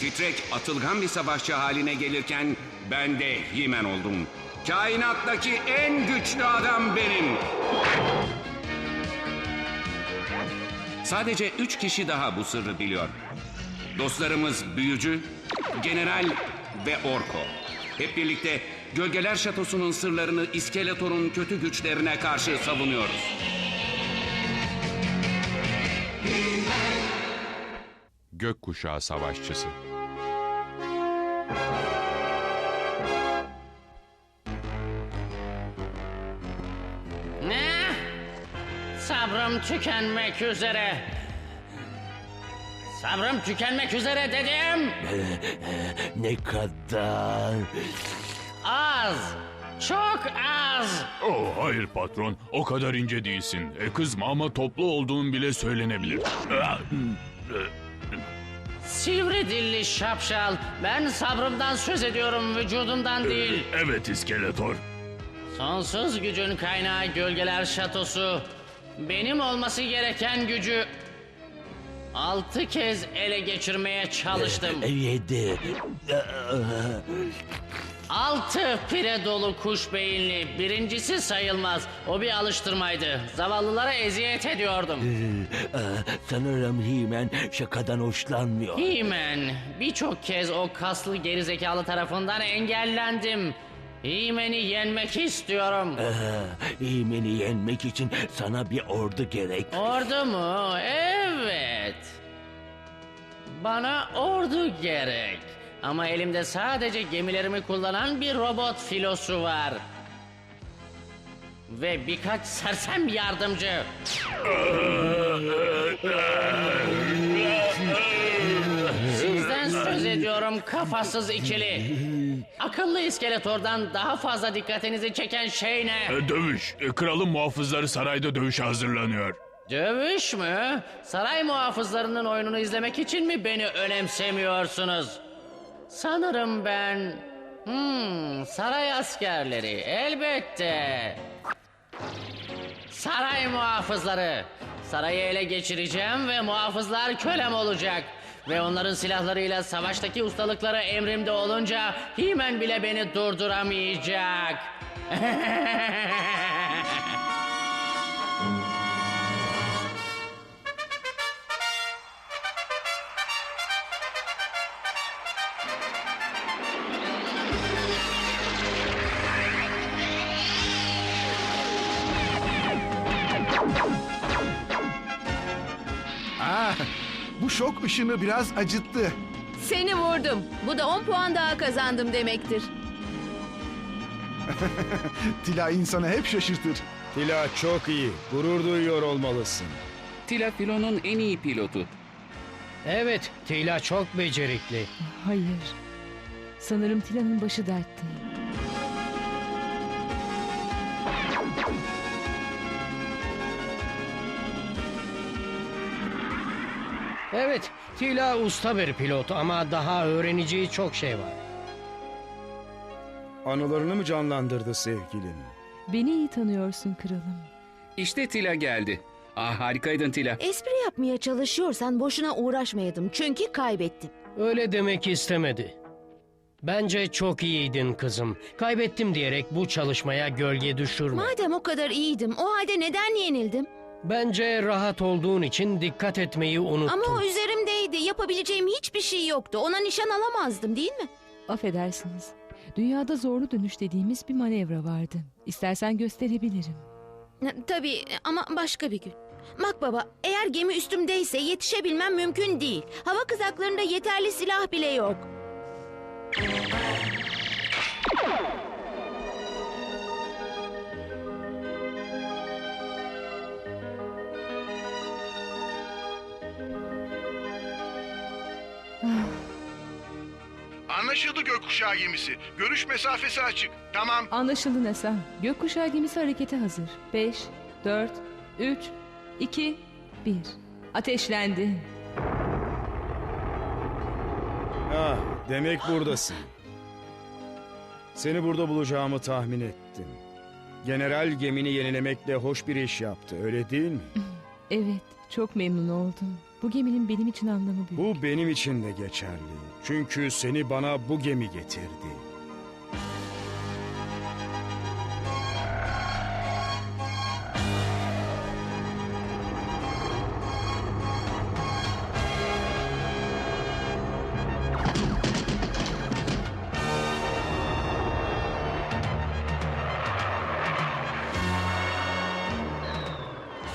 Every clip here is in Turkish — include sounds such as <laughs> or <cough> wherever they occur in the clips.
Titrek atılgan bir savaşçı haline gelirken ben de Himen oldum. Kainattaki en güçlü adam benim. Sadece üç kişi daha bu sırrı biliyor. Dostlarımız Büyücü, General ve Orko. Hep birlikte Gölgeler Şatosu'nun sırlarını İskeletor'un kötü güçlerine karşı savunuyoruz. Gökkuşağı Savaşçısı. Ne? Sabrım tükenmek üzere. Sabrım tükenmek üzere dedim. <laughs> Ne kadar? Az. Çok az. Oh hayır patron, o kadar ince değilsin. E, kızma ama toplu olduğun bile söylenebilir. <laughs> Sivri dilli şapşal. Ben sabrımdan söz ediyorum vücudumdan değil. Evet İskeletor. Sonsuz gücün kaynağı gölgeler şatosu. Benim olması gereken gücü altı kez ele geçirmeye çalıştım. Yedi. Altı pire dolu kuş beyinli. Birincisi sayılmaz. O bir alıştırmaydı. Zavallılara eziyet ediyordum. Sanırım Himen şakadan hoşlanmıyor. He-Man, birçok kez o kaslı gerizekalı tarafından engellendim. He-Man'i yenmek istiyorum. Himen'i yenmek için sana bir ordu gerek. Ordu mu? Evet. Bana ordu gerek. Ama elimde sadece gemilerimi kullanan bir robot filosu var. Ve birkaç sersem yardımcı. Sizden söz ediyorum kafasız ikili. Akıllı iskeletordan daha fazla dikkatinizi çeken şey ne? E, dövüş. E, kralın muhafızları sarayda dövüşe hazırlanıyor. Dövüş mü? Saray muhafızlarının oyununu izlemek için mi beni önemsemiyorsunuz? Sanırım ben... Hmm, saray askerleri, elbette. Saray muhafızları. Sarayı ele geçireceğim ve muhafızlar kölem olacak. Ve onların silahlarıyla savaştaki ustalıkları emrimde olunca Himen bile beni durduramayacak. <laughs> bu şok ışını biraz acıttı. Seni vurdum. Bu da 10 puan daha kazandım demektir. <laughs> Tila insanı hep şaşırtır. Tila çok iyi. Gurur duyuyor olmalısın. Tila Filo'nun en iyi pilotu. Evet, Tila çok becerikli. Hayır. Sanırım Tila'nın başı dertte. Evet, Tila usta bir pilot ama daha öğreneceği çok şey var. Anılarını mı canlandırdı sevgilin? Beni iyi tanıyorsun kralım. İşte Tila geldi. Ah harikaydın Tila. Espri yapmaya çalışıyorsan boşuna uğraşmayalım çünkü kaybettin. Öyle demek istemedi. Bence çok iyiydin kızım. Kaybettim diyerek bu çalışmaya gölge düşürme. Madem o kadar iyiydim o halde neden yenildim? Bence rahat olduğun için dikkat etmeyi unuttun. Ama o üzerimdeydi. Yapabileceğim hiçbir şey yoktu. Ona nişan alamazdım değil mi? Affedersiniz. Dünyada zorlu dönüş dediğimiz bir manevra vardı. İstersen gösterebilirim. Tabii ama başka bir gün. Bak baba, eğer gemi üstümdeyse yetişebilmem mümkün değil. Hava kızaklarında yeterli silah bile yok. Anlaşıldı gökkuşağı gemisi. Görüş mesafesi açık. Tamam. Anlaşıldı Nesa. Gökkuşağı gemisi harekete hazır. 5, 4, 3, 2, 1. Ateşlendi. Ah, demek buradasın. Seni burada bulacağımı tahmin ettim. General gemini yenilemekle hoş bir iş yaptı, öyle değil mi? <laughs> Evet, çok memnun oldum. Bu geminin benim için anlamı büyük. Bu benim için de geçerli. Çünkü seni bana bu gemi getirdi.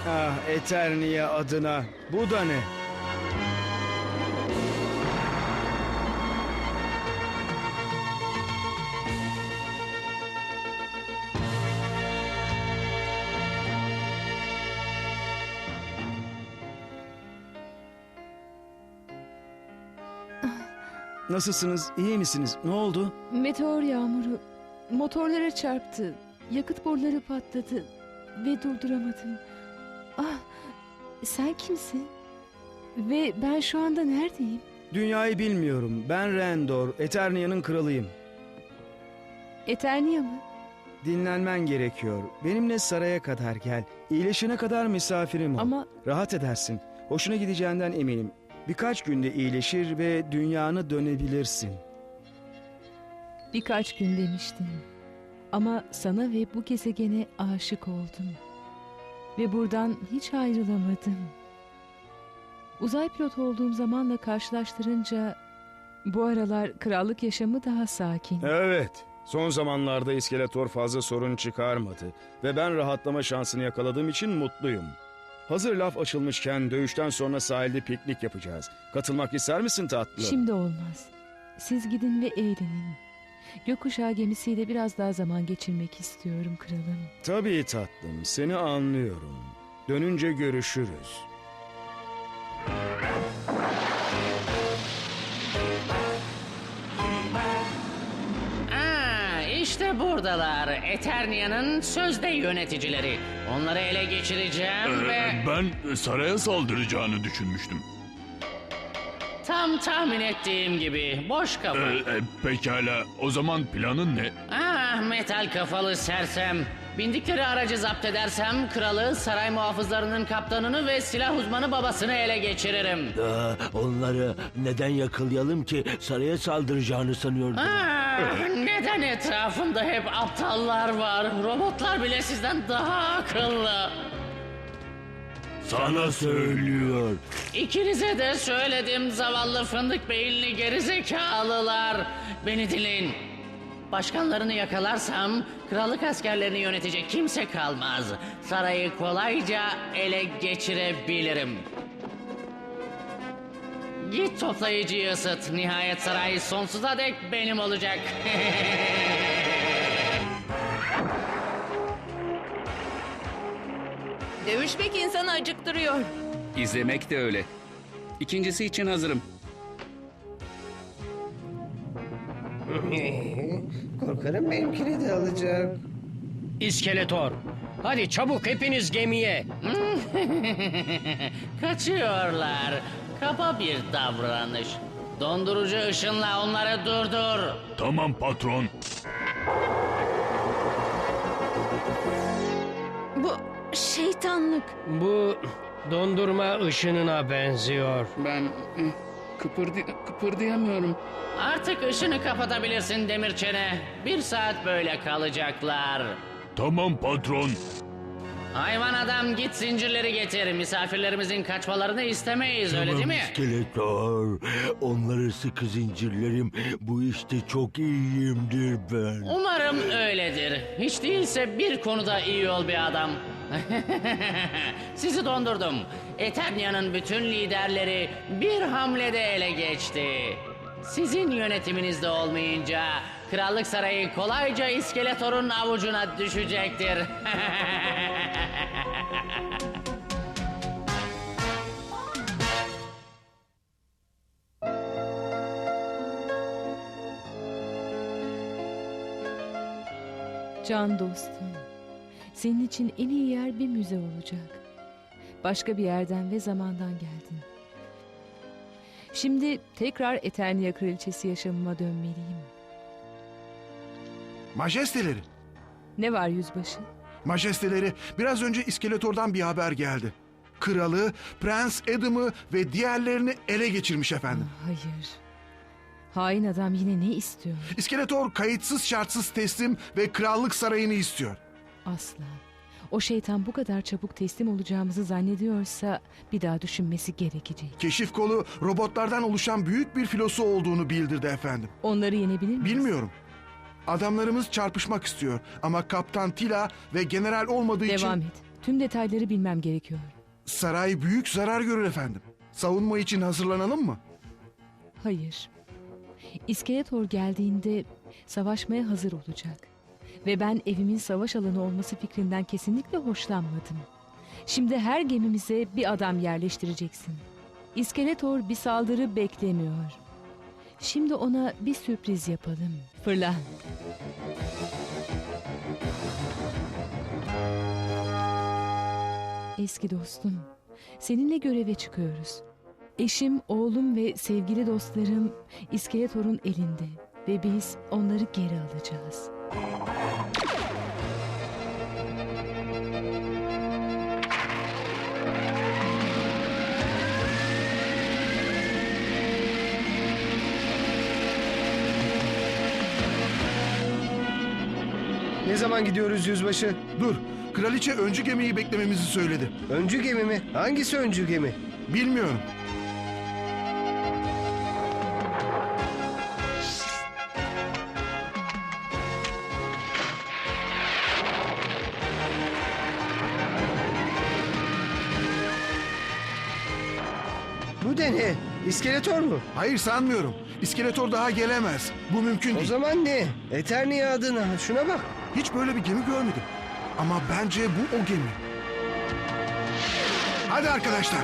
Ah, Eternia adına. Bu da ne? Nasılsınız? İyi misiniz? Ne oldu? Meteor yağmuru motorlara çarptı. Yakıt boruları patladı ve durduramadım. Ah, sen kimsin? Ve ben şu anda neredeyim? Dünyayı bilmiyorum. Ben Rendor, Eternia'nın kralıyım. Eternia mı? Dinlenmen gerekiyor. Benimle saraya kadar gel. İyileşene kadar misafirim ol. Ama Rahat edersin. Hoşuna gideceğinden eminim. Birkaç günde iyileşir ve dünyanı dönebilirsin. birkaç gün demiştin. Ama sana ve bu gezegene aşık oldum. Ve buradan hiç ayrılamadım. Uzay pilotu olduğum zamanla karşılaştırınca bu aralar krallık yaşamı daha sakin. Evet. Son zamanlarda iskeletor fazla sorun çıkarmadı. Ve ben rahatlama şansını yakaladığım için mutluyum. Hazır laf açılmışken dövüşten sonra sahilde piknik yapacağız. Katılmak ister misin tatlım? Şimdi olmaz. Siz gidin ve eğlenin. Gökkuşağı gemisiyle biraz daha zaman geçirmek istiyorum kralım. Tabii tatlım, seni anlıyorum. Dönünce görüşürüz. İşte buradalar. Eternia'nın sözde yöneticileri. Onları ele geçireceğim Ee, ve... ben saraya saldıracağını düşünmüştüm. Tam tahmin ettiğim gibi. Boş kafa. Ee, e, pekala, o zaman planın ne? Ah metal kafalı sersem. Bindikleri aracı zapt edersem kralı, saray muhafızlarının kaptanını ve silah uzmanı babasını ele geçiririm. Aa, onları neden yakalayalım ki? Saraya saldıracağını sanıyordum. Ah, neden etrafımda hep aptallar var? Robotlar bile sizden daha akıllı. Sana söylüyor. İkinize de söyledim zavallı fındık beyinli gerizekalılar. Beni dinleyin. Başkanlarını yakalarsam krallık askerlerini yönetecek kimse kalmaz. Sarayı kolayca ele geçirebilirim. Git toplayıcıyı ısıt. Nihayet saray sonsuza dek benim olacak. <laughs> Dövüşmek insanı acıktırıyor. İzlemek de öyle. İkincisi için hazırım. <laughs> Korkarım benimkini de alacak. İskeletor. Hadi çabuk hepiniz gemiye. <laughs> Kaçıyorlar. Kaba bir davranış. Dondurucu ışınla onları durdur. Tamam patron. Bu şeytanlık. Bu dondurma ışınına benziyor. Ben kıpırdı kıpırdayamıyorum. Artık ışını kapatabilirsin demir çene. Bir saat böyle kalacaklar. Tamam patron. Hayvan adam git zincirleri getir. Misafirlerimizin kaçmalarını istemeyiz öyle değil mi? İskeletor. Onları sıkı zincirlerim. Bu işte çok iyiyimdir ben. Umarım öyledir. Hiç değilse bir konuda iyi ol bir adam. <laughs> Sizi dondurdum. Eternia'nın bütün liderleri bir hamlede ele geçti. Sizin yönetiminizde olmayınca krallık sarayı kolayca iskeletorun avucuna düşecektir. <laughs> Can dostum senin için en iyi yer bir müze olacak. Başka bir yerden ve zamandan geldin. Şimdi tekrar Eternia Kraliçesi yaşamıma dönmeliyim. Majesteleri. Ne var yüzbaşı? Majesteleri biraz önce İskeletor'dan bir haber geldi. Kralı, Prens Adam'ı ve diğerlerini ele geçirmiş efendim. Hayır. Hain adam yine ne istiyor? İskeletor kayıtsız şartsız teslim ve krallık sarayını istiyor. Asla. O şeytan bu kadar çabuk teslim olacağımızı zannediyorsa bir daha düşünmesi gerekecek. Keşif kolu robotlardan oluşan büyük bir filosu olduğunu bildirdi efendim. Onları yenebilir miyiz? Bilmiyorum. Adamlarımız çarpışmak istiyor ama Kaptan Tila ve general olmadığı için Devam et. Tüm detayları bilmem gerekiyor. saray büyük zarar görür efendim. Savunma için hazırlanalım mı? Hayır. İskeletor geldiğinde savaşmaya hazır olacak. Ve ben evimin savaş alanı olması fikrinden kesinlikle hoşlanmadım. Şimdi her gemimize bir adam yerleştireceksin. İskeletor bir saldırı beklemiyor. Şimdi ona bir sürpriz yapalım. Fırla. Eski dostum, seninle göreve çıkıyoruz. Eşim, oğlum ve sevgili dostlarım İskeletor'un elinde ve biz onları geri alacağız. Ne zaman gidiyoruz yüzbaşı? Dur, kraliçe öncü gemiyi beklememizi söyledi. Öncü gemi mi? Hangisi öncü gemi? Bilmiyorum. İskeletor mu? Hayır sanmıyorum. İskeletor daha gelemez. Bu mümkün O değil. zaman ne? Eternia adına. Şuna bak. Hiç böyle bir gemi görmedim. Ama bence bu o gemi. Hadi arkadaşlar.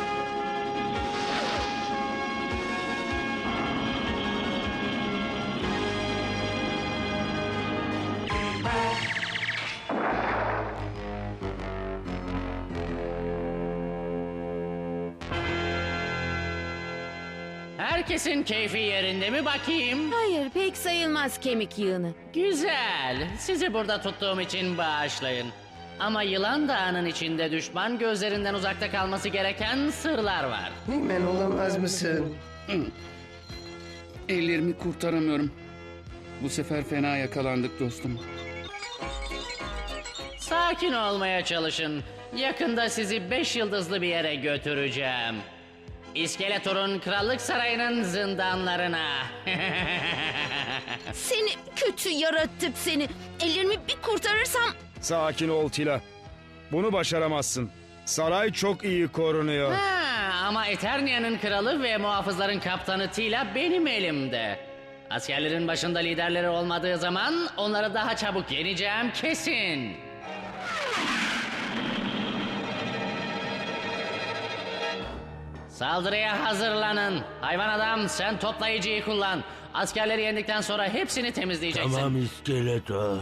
Herkesin keyfi yerinde mi bakayım? Hayır pek sayılmaz kemik yığını. Güzel. Sizi burada tuttuğum için bağışlayın. Ama Yılan Dağı'nın içinde düşman gözlerinden uzakta kalması gereken sırlar var. Hemen olamaz mısın? Ellerimi kurtaramıyorum. Bu sefer fena yakalandık dostum. Sakin olmaya çalışın. Yakında sizi beş yıldızlı bir yere götüreceğim. İskeletor'un krallık sarayının zindanlarına. <laughs> <laughs> Seni kötü yaratık seni. Ellerimi bir kurtarırsam Sakin ol Tila. Bunu başaramazsın. Saray çok iyi korunuyor. ha, ama Eternia'nın kralı ve muhafızların kaptanı Tila benim elimde. Askerlerin başında liderleri olmadığı zaman onları daha çabuk yeneceğim kesin. Saldırıya hazırlanın. Hayvan adam sen toplayıcıyı kullan. Askerleri yendikten sonra hepsini temizleyeceksin. Tamam iskeletor.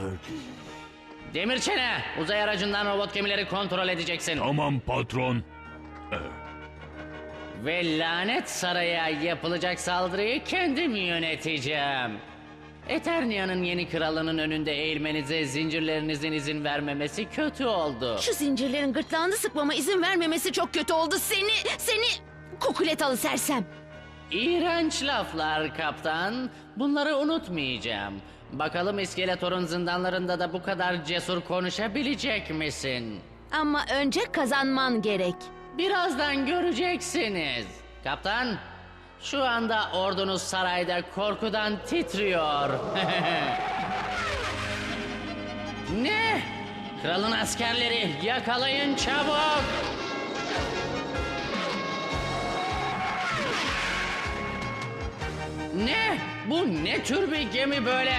Demir çene uzay aracından robot gemileri kontrol edeceksin. Tamam patron. Ve lanet saraya yapılacak saldırıyı kendim yöneteceğim. Eternia'nın yeni kralının önünde eğilmenize zincirlerinizin izin vermemesi kötü oldu. şu zincirlerin gırtlağını sıkmama izin vermemesi çok kötü oldu. Seni, seni kukuletalı sersem. İğrenç laflar kaptan. Bunları unutmayacağım. Bakalım İskeletor'un zindanlarında da bu kadar cesur konuşabilecek misin? Ama önce kazanman gerek. Birazdan göreceksiniz. Kaptan, şu anda ordunuz sarayda korkudan titriyor. <laughs> ne? Kralın askerleri yakalayın çabuk. Ne? Bu ne tür bir gemi böyle?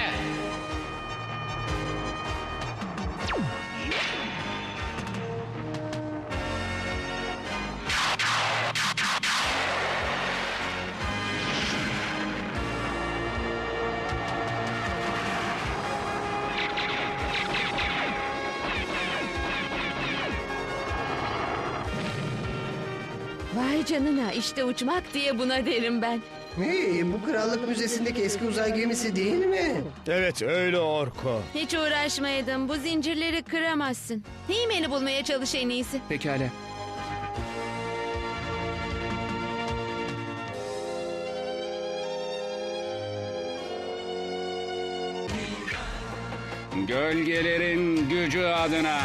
Vay canına işte uçmak diye buna derim ben. Hey, bu krallık müzesindeki eski uzay gemisi değil mi? Evet öyle Orko. Hiç uğraşmaydım. Bu zincirleri kıramazsın. Himen'i bulmaya çalış en iyisi. Pekala. Gölgelerin gücü adına.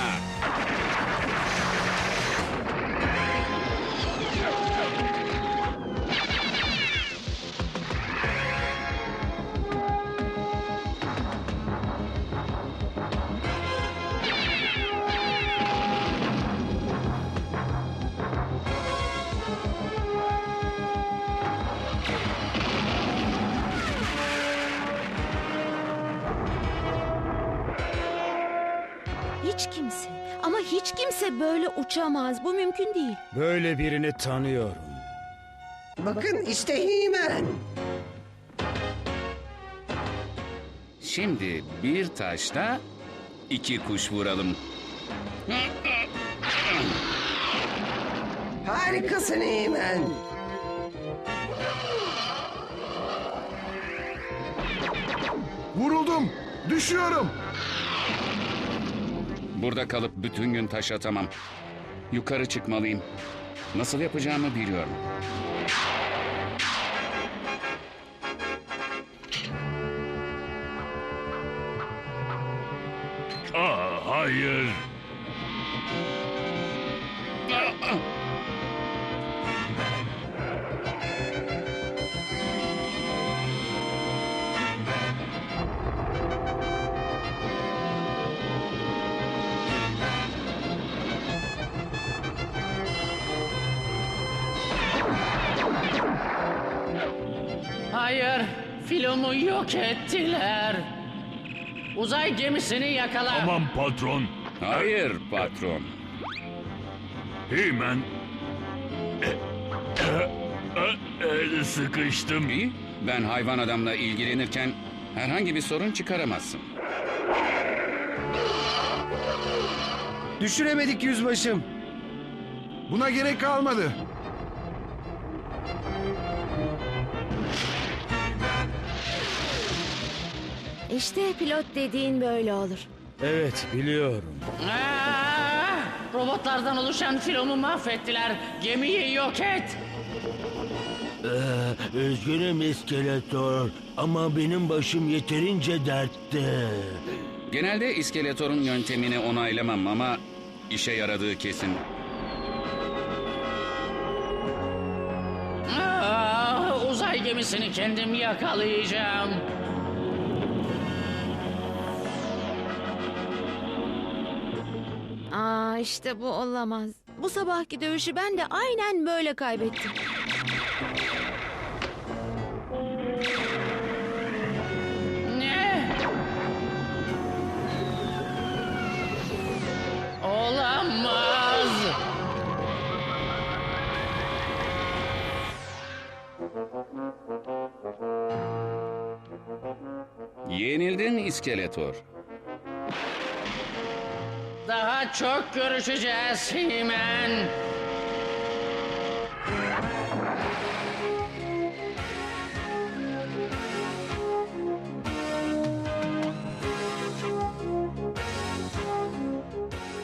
Kimse böyle uçamaz. Bu mümkün değil. Böyle birini tanıyorum. Bakın işte He-Man. Şimdi bir taşla iki kuş vuralım. Harikasın He-Man. Vuruldum. Düşüyorum. Burada kalıp bütün gün taş atamam. Yukarı çıkmalıyım. Nasıl yapacağımı biliyorum. Aa, hayır. Hayır, filomu yok ettiler. Uzay gemisini yakala. Aman patron. Hayır patron. Hemen. E, e, e, sıkıştım. İyi. Ben hayvan adamla ilgilenirken herhangi bir sorun çıkaramazsın. Düşüremedik yüzbaşım. Buna gerek kalmadı. İşte pilot dediğin böyle olur. Evet biliyorum. Aa, robotlardan oluşan filomu mahvettiler. Gemiyi yok et. Ee, üzgünüm iskeletor ama benim başım yeterince dertte. Genelde iskeletorun yöntemini onaylamam ama işe yaradığı kesin. Aa, uzay gemisini kendim yakalayacağım. Aa işte bu olamaz. Bu sabahki dövüşü ben de aynen böyle kaybettim. Ne? Olamaz. Yenildin iskeletor. Daha çok görüşeceğiz Himen.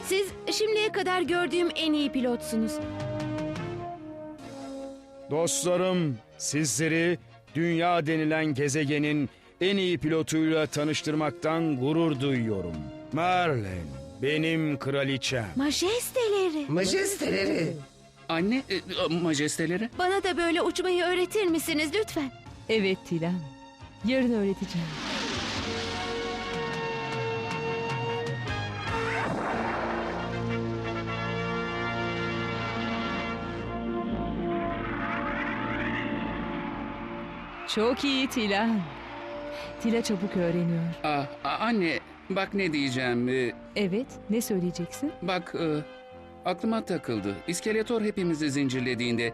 Siz şimdiye kadar gördüğüm en iyi pilotsunuz. Dostlarım sizleri dünya denilen gezegenin en iyi pilotuyla tanıştırmaktan gurur duyuyorum. Merlin benim kraliçem. Majesteleri. Majesteleri. Anne, e, majesteleri. Bana da böyle uçmayı öğretir misiniz lütfen? Evet Tilan. Yarın öğreteceğim. Çok iyi Tilan. Tila çabuk öğreniyor. Aa, a- anne, bak ne diyeceğim. e, Evet, ne söyleyeceksin? Bak, e, aklıma takıldı. İskeletor hepimizi zincirlediğinde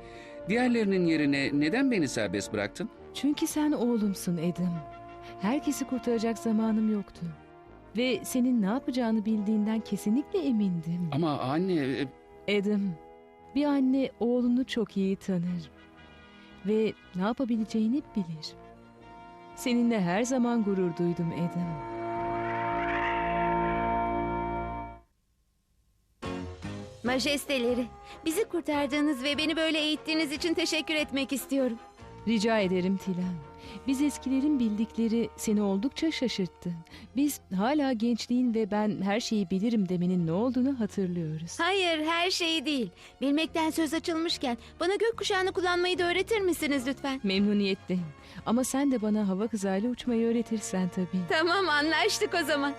diğerlerinin yerine neden beni serbest bıraktın? Çünkü sen oğlumsun Edim. Herkesi kurtaracak zamanım yoktu. Ve senin ne yapacağını bildiğinden kesinlikle emindim. Ama anne, e, Edim, Bir anne oğlunu çok iyi tanır ve ne yapabileceğini bilir. Seninle her zaman gurur duydum Adam. Majesteleri, bizi kurtardığınız ve beni böyle eğittiğiniz için teşekkür etmek istiyorum. Rica ederim Tilan. Biz eskilerin bildikleri seni oldukça şaşırttı. Biz hala gençliğin ve ben her şeyi bilirim demenin ne olduğunu hatırlıyoruz. Hayır, her şeyi değil. Bilmekten söz açılmışken bana gökkuşağını kullanmayı da öğretir misiniz lütfen? Memnuniyetle. Ama sen de bana hava kızağıyla uçmayı öğretirsen tabii. Tamam, anlaştık o zaman.